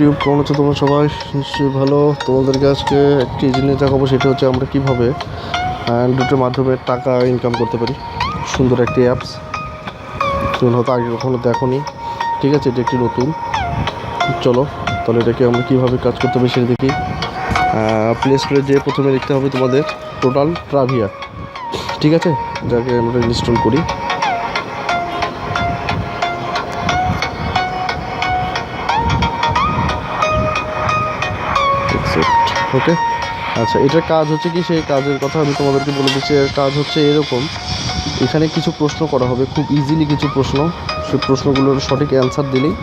YouTube কেমন আছো তোমরা সবাই? নিশ্চয়ই ভালো। তোমাদেরকে আজকে একটি জিনিস দেখাবো, সেটা হচ্ছে আমরা কীভাবে অ্যান্ড্রয়েডের মাধ্যমে টাকা ইনকাম করতে পারি। সুন্দর একটি অ্যাপস তুমি হয়তো আগে কখনো দেখোনি। ঠিক আছে, এটি একটি নতুন। চলো, তাহলে এটাকে আমরা কীভাবে কাজ করতে হবে সেটা দেখি। প্লে স্টোরে যেয়ে প্রথমে লিখতে হবে তোমাদের টোটাল ট্রাভিয়া ঠিক আছে? যাকে আমরা ইনস্টল করি। ওকে? আচ্ছা এটার কাজ হচ্ছে কি? সেই কাজের কথা আমি তোমাদেরকে বলে দিচ্ছি। এর কাজ হচ্ছে এরকম। এখানে কিছু প্রশ্ন করা হবে। খুব ইজিলি কিছু প্রশ্ন। সেই প্রশ্নগুলোর সঠিক অ্যান্সার দিলেই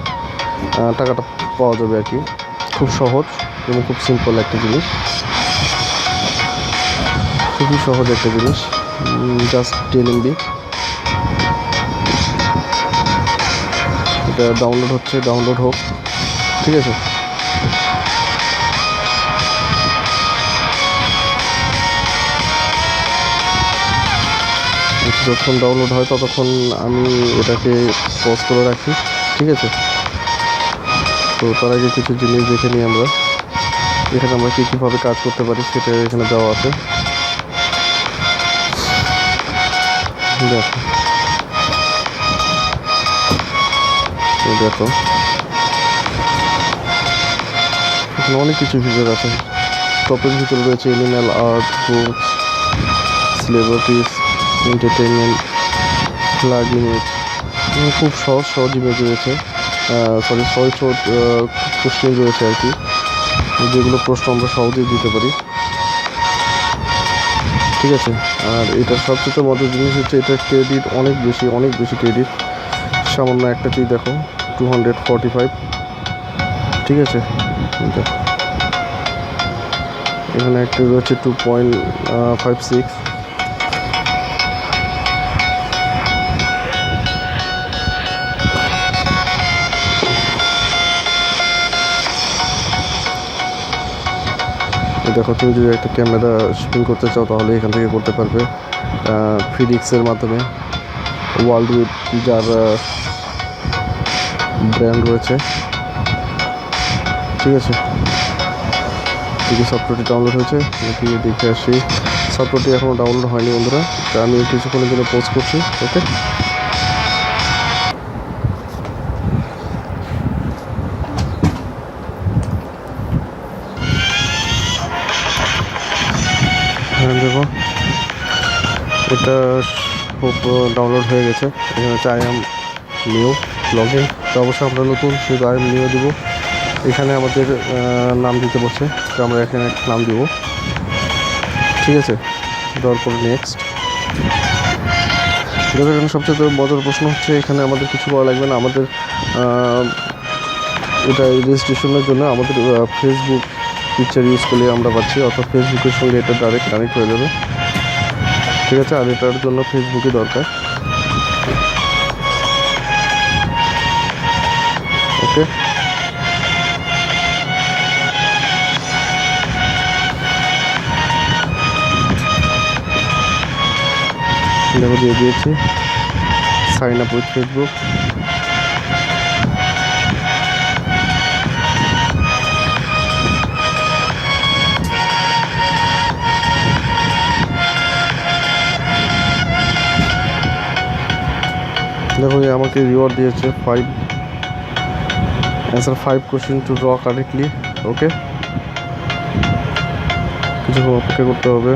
টাকাটা পাওয়া যাবে আর কি। খুব সহজ এবং খুব সিম্পল একটা জিনিস। খুবই সহজ একটা জিনিস। জাস্ট টেন এমবি এটা ডাউনলোড হচ্ছে ডাউনলোড হোক। ঠিক আছে? যতক্ষণ ডাউনলোড হয় ততক্ষণ আমি এটাকে পজ করে রাখি, ঠিক আছে? তো তার আগে কিছু জিনিস দেখে নিই আমরা। এখানে আমরা কী কীভাবে কাজ করতে পারি সেটা এখানে দেওয়া আছে। দেখো। দেখো। এখানে অনেক কিছু ফিচার আছে। টপের ভিতরে রয়েছে animal art books celebrities entertainment flag image খুব সহজ সহজ ইমেজ রয়েছে সরি সহজ সহজ কোশ্চেন রয়েছে আর কি। যেগুলো প্রশ্ন আমরা সহজেই দিতে পারি। ঠিক আছে? আর এটার সবচেয়ে মজার জিনিস হচ্ছে এটা ক্রেডিট অনেক বেশি অনেক বেশি ক্রেডিট সামান্য একটা একটাতেই দেখো টু হান্ড্রেড ফর্টি ফাইভ ঠিক আছে? এখানে একটা রয়েছে টু পয়েন্ট ফাইভ সিক্স দেখো, তুমি যদি একটা ক্যামেরা শুটিং করতে চাও, তাহলে এখান থেকে করতে পারবে ফিডিক্সের মাধ্যমে। ওয়ার্ল্ড উইথ যার ব্র্যান্ড রয়েছে। ঠিক আছে? দেখি সফটওয়্যারটি ডাউনলোড হয়েছে নাকি দেখে আসি। সফটওয়্যারটি এখনও ডাউনলোড হয়নি, বন্ধুরা। আমি কিছুক্ষণের জন্য পোস্ট করছি ওকে হ্যাঁ দেখো এটা খুব ডাউনলোড হয়ে গেছে। এখানে হচ্ছে আই এম লগ ইন তো অবশ্যই আমরা নতুন শুধু আই এম নিউ দিব। এখানে আমাদের নাম দিতে বলছে। তো আমরা এখানে নাম দিব। ঠিক আছে? দেওয়ার নেক্সট দেখো, এখানে সবচেয়ে মজার প্রশ্ন হচ্ছে, এখানে আমাদের কিছু করা লাগবে না। আমাদের এটা রেজিস্ট্রেশনের জন্য আমাদের ফেসবুক পিকচার ইউজ করলে আমরা পাচ্ছি, অর্থাৎ ফেসবুকের সঙ্গে এটা ডাইরেক্ট কানেক্ট হয়ে যাবে। ঠিক আছে, আর এটার জন্য ফেসবুকই দরকার। ওকে দেখো, দিয়ে দিয়েছি। সাইন আপ উইথ ফেসবুক দেখো আমাকে রিওয়ার্ড দিয়েছে five answer five question to draw correctly okay কিছু অপেক্ষা করতে হবে।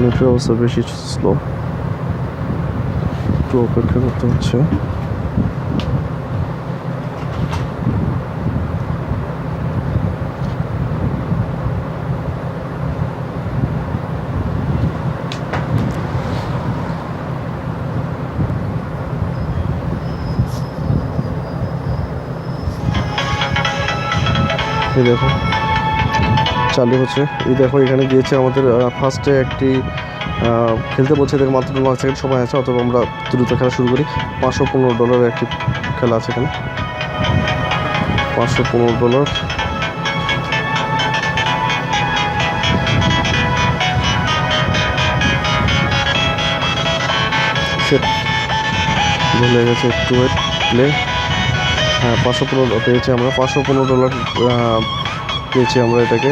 নেটের অবস্থা বেশি স্লো একটু অপেক্ষা করতে হচ্ছে। এই দেখো। চালু হচ্ছে। এই দেখো, এখানে গিয়েছে আমাদের ফার্স্টে একটি খেলতে বলছে এদের মাত্র ন সেকেন্ড সময় আছে, অথবা আমরা দ্রুত খেলা শুরু করি। পাঁচশো পনেরো ডলারের একটি খেলা আছে এখানে। পাঁচশো পনেরো ডলার ভুলে গেছে একটু প্লে হ্যাঁ পাঁচশো পনেরো পেয়েছি আমরা। পাঁচশো পনেরো ডলার পেয়েছি আমরা এটাকে।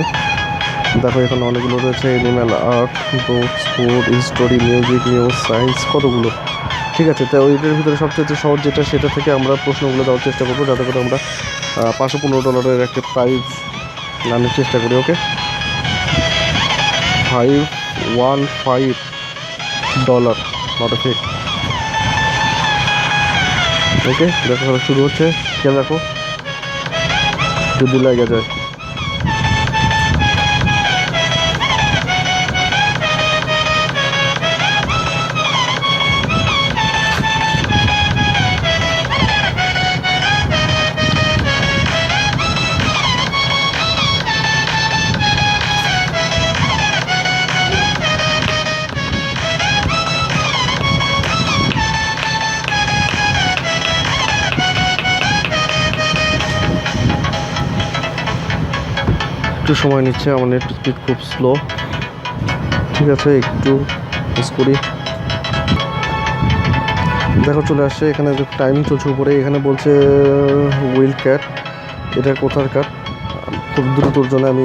দেখো, এখানে অনেকগুলো রয়েছে animal art books food history music news science কতগুলো? ঠিক আছে, তো ওইটার ভিতরে সবচেয়ে সহজ যেটা, সেটা থেকে আমরা প্রশ্নগুলো দেওয়ার চেষ্টা করব, যাতে করে আমরা পাঁচশো পনেরো ডলারের একটা প্রাইজ আনার চেষ্টা করি okay five one five dollar not a fake okay দেখো শুরু হচ্ছে। খেয়াল রাখো। যদি লাগে যায়। একটু সময় নিচ্ছে, আমার নেট স্পিড খুব স্লো ঠিক আছে, একটু মিস করি। দেখো, চলে আসছে, এখানে টাইমিং চলছে উপরে, এখানে বলছে উইল ক্যাট এটা কোথার কাট খুব দ্রুতর জন্য আমি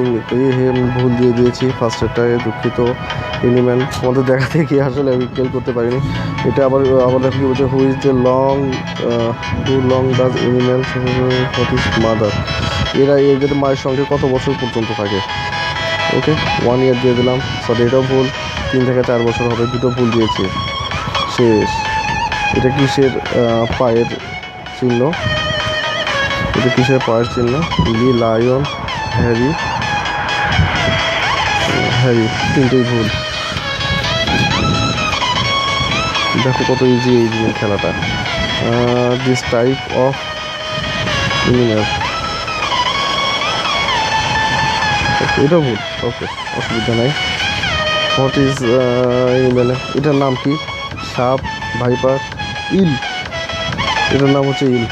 ভুল দিয়ে দিয়েছি ফার্স্টেরটায় দুঃখিত এনিম্যাল আমাদের দেখাতে গিয়ে আসলে আমি খেল করতে পারিনি। এটা আবার আবার দেখো কি বলছে who is the long who long does animal what is mother এরা এদের মায়ের সঙ্গে কত বছর পর্যন্ত থাকে? ওকে ওয়ান ইয়ার দিয়ে দিলাম। সরি এটাও ভুল তিন থেকে চার বছর হবে, দুটো ভুল দিয়েছি। শেষ। এটা কিসের পায়ের চিহ্ন? এটা কিসের পায়ের চিহ্ন? লি লায়ন হ্যারি হ্যারি তিনটেই ভুল। দেখো কত ইজি এই খেলাটা। দিস টাইপ অফ এনিম্যাল এটা ভুল। ওকে অসুবিধা নাই। হোয়াট ইজ এনিম্যাল এটার নাম কি? সাপ, ভাইপার, ইল। এটার নাম হচ্ছে ইল।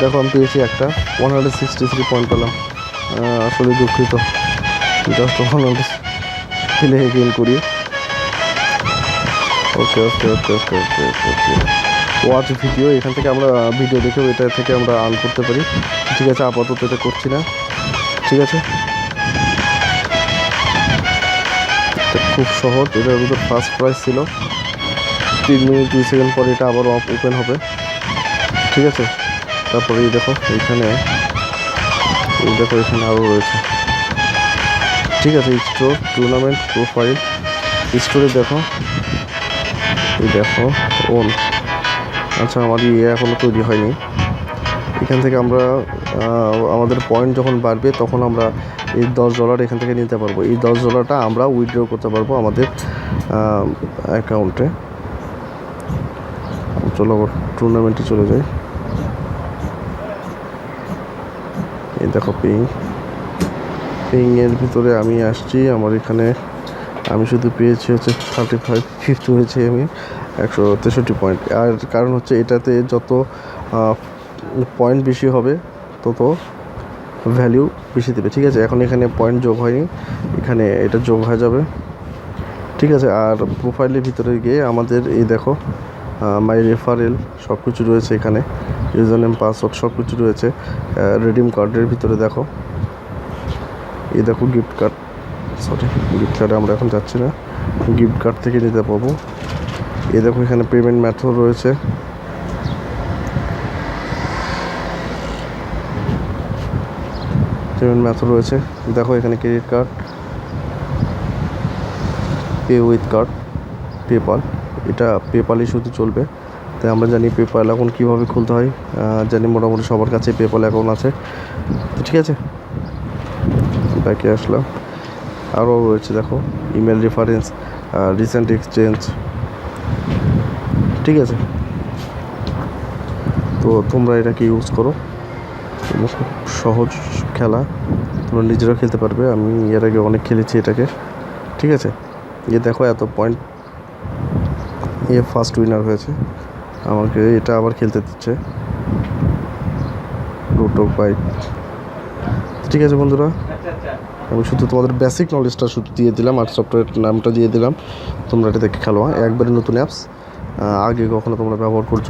দেখো, আমি পেয়েছি একটা। One hundred sixty three point পেলাম। আসলে দুঃখিত। জাস্ট ওয়ান হান্ড্রেড খেলে গেল করি। ওকে ওকে ওকে ওকে ওকে ওকে ওকে ওয়াচ ভিডিও এখান থেকে আমরা ভিডিও দেখেও এটা থেকে আমরা আর্ন করতে পারি। ঠিক আছে, আপাতত এটা করছি না। ঠিক আছে? খুব সহজ। এটার ভিতর ফার্স্ট প্রাইস ছিল। তিন মিনিট, দুই সেকেন্ড পরে এটা আবার ওপেন হবে। ঠিক আছে? তারপরে এই দেখো, এইখানে, এই দেখো, এখানে আরও রয়েছে। ঠিক আছে স্টোর টুর্নামেন্ট প্রোফাইল স্টোরে দেখো, এই দেখো ওন আচ্ছা আমার ইয়ে এখনও তৈরি হয়নি। এখান থেকে আমরা আমাদের পয়েন্ট যখন বাড়বে, তখন আমরা এই দশ ডলার এখান থেকে নিতে পারব। এই দশ ডলারটা আমরা উইথড্র করতে পারব আমাদের অ্যাকাউন্টে চলো টুর্নামেন্টে চলে যাই। এই দেখো পিং পিংয়ের ভিতরে আমি আসছি, আমার এখানে আমি শুধু পেয়েছি হচ্ছে থার্টি ফাইভ ফিফটি হয়েছে আমি, একশো তেষট্টি পয়েন্ট আর কারণ হচ্ছে এটাতে যত পয়েন্ট বেশি হবে, তত ভ্যালু বেশি দেবে, ঠিক আছে? এখন এখানে পয়েন্ট যোগ হয়নি, এখানে এটা যোগ হয়ে যাবে, ঠিক আছে? আর প্রোফাইলের ভিতরে গিয়ে আমাদের এই দেখো মাই রেফারেল সব কিছু রয়েছে এখানে ইউজার নেম পাসওয়ার্ড সব কিছু রয়েছে রেডিম কার্ডের ভিতরে দেখো, এই দেখো গিফট কার্ড সরি গিফট কার্ডে আমরা এখন যাচ্ছি না গিফট কার্ড থেকে নিতে পারব এই দেখো এখানে পেমেন্ট ম্যাথড রয়েছে পেমেন্ট মেথড রয়েছে। দেখো এখানে credit card pay with card PayPal এটা পেপালই শুধু চলবে। তাই আমরা জানি পেপাল এখন কীভাবে খুলতে হয়। জানি মোটামুটি সবার কাছে পেপাল অ্যাকাউন্ট আছে। তো ঠিক আছে। ব্যাকে আসলাম। আরও রয়েছে দেখো ইমেল রেফারেন্স রিসেন্ট এক্সচেঞ্জ ঠিক আছে। তো তোমরা এটাকে ইউজ করো? খুব সহজ খেলা। তোমরা নিজেরাও খেলতে পারবে। আমি এর আগে অনেক খেলেছি এটাকে। ঠিক আছে? এ দেখো, এত পয়েন্ট এ ফার্স্ট উইনার হয়েছে। আমাকে এটা আবার খেলতে দিচ্ছে। রুটো বাইক ঠিক আছে বন্ধুরা? আমি শুধু তোমাদের বেসিক নলেজটা শুধু দিয়ে দিলাম, আর সফটওয়্যার নামটা দিয়ে দিলাম। তোমরা এটা দেখে খেলো হ্যাঁ? একবারে নতুন অ্যাপস আগে কখনো তোমরা ব্যবহার করছ